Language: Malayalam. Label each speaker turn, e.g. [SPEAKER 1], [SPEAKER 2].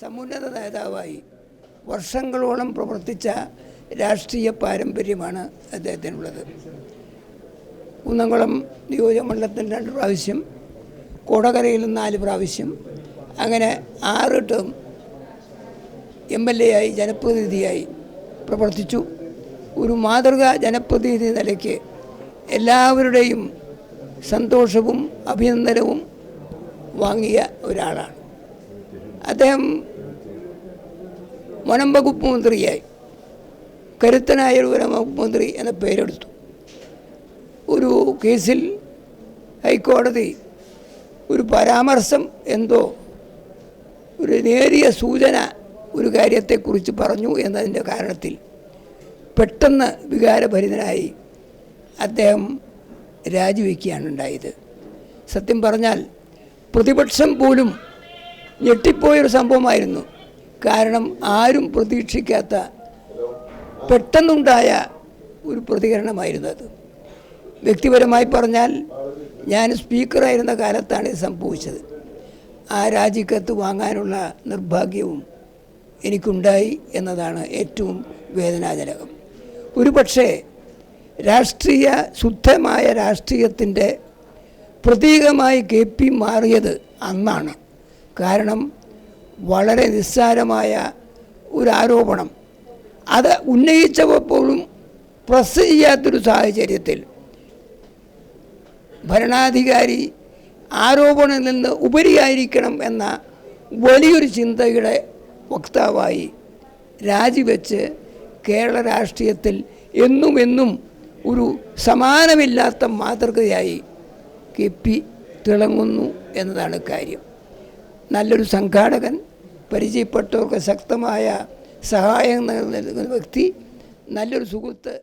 [SPEAKER 1] സമുന്നത നേതാവായി വർഷങ്ങളോളം പ്രവർത്തിച്ച രാഷ്ട്രീയ പാരമ്പര്യമാണ് അദ്ദേഹത്തിനുള്ളത്. കുന്നംകുളം നിയോജകമണ്ഡലത്തിൽ രണ്ട് പ്രാവശ്യം കോടകരയിൽ നാല് പ്രാവശ്യം അങ്ങനെ ആറ് ടേം എം എൽ എ ആയി ജനപ്രതിനിധിയായി പ്രവർത്തിച്ചു. ഒരു മാതൃക ജനപ്രതിനിധി നിലയ്ക്ക് എല്ലാവരുടെയും സന്തോഷവും അഭിനന്ദനവും വാങ്ങിയ ഒരാളാണ്. അദ്ദേഹം വനം വകുപ്പ് മന്ത്രിയായി. കരുത്തനായ ഒരു വനം വകുപ്പ് മന്ത്രി എന്ന പേരെടുത്തു. ഒരു കേസിൽ ഹൈക്കോടതി ഒരു പരാമർശം എന്തോ ഒരു നേരിയ സൂചന ഒരു കാര്യത്തെക്കുറിച്ച് പറഞ്ഞു എന്നതിന്റെ കാരണത്തിൽ പെട്ടെന്ന് വികാരഭരിതനായി അദ്ദേഹം രാജിവെക്കുകയാണ് ഉണ്ടായത്. സത്യം പറഞ്ഞാൽ പ്രതിപക്ഷം പോലും ഞെട്ടിപ്പോയൊരു സംഭവമായിരുന്നു. കാരണം ആരും പ്രതീക്ഷിക്കാത്ത പെട്ടെന്നുണ്ടായ ഒരു പ്രതികരണമായിരുന്നു അത് വ്യക്തിപരമായി പറഞ്ഞാൽ ഞാൻ സ്പീക്കറായിരുന്ന കാലത്താണ് ഇത് സംഭവിച്ചത്. ആ രാജിക്കത്ത് വാങ്ങാനുള്ള നിർഭാഗ്യവും എനിക്കുണ്ടായി എന്നതാണ് ഏറ്റവും വേദനാജനകം. ഒരു പക്ഷേ രാഷ്ട്രീയ ശുദ്ധമായ രാഷ്ട്രീയത്തിന്റെ പ്രതീകമായി കെ പി മാറിയത് അന്നാണ്. കാരണം വളരെ നിസ്സാരമായ ഒരു ആരോപണം. അത് ഉന്നയിച്ചപ്പോഴും പ്രസ് ചെയ്യാത്തൊരു സാഹചര്യത്തിൽ ഭരണാധികാരി ആരോപണത്തിൽ നിന്ന് ഉപരിയായിരിക്കണം എന്ന വലിയൊരു ചിന്തയുടെ വക്താവായി രാജിവെച്ച് കേരള രാഷ്ട്രീയത്തിൽ എന്നും എന്നും ഒരു സമാനമില്ലാത്ത മാതൃകയായി കെ പി തിളങ്ങുന്നു എന്നതാണ് കാര്യം. നല്ലൊരു സംഘാടകൻ പരിചയപ്പെട്ടവർക്ക് ശക്തമായ സഹായം നൽകുന്ന വ്യക്തി നല്ലൊരു സുഹൃത്ത്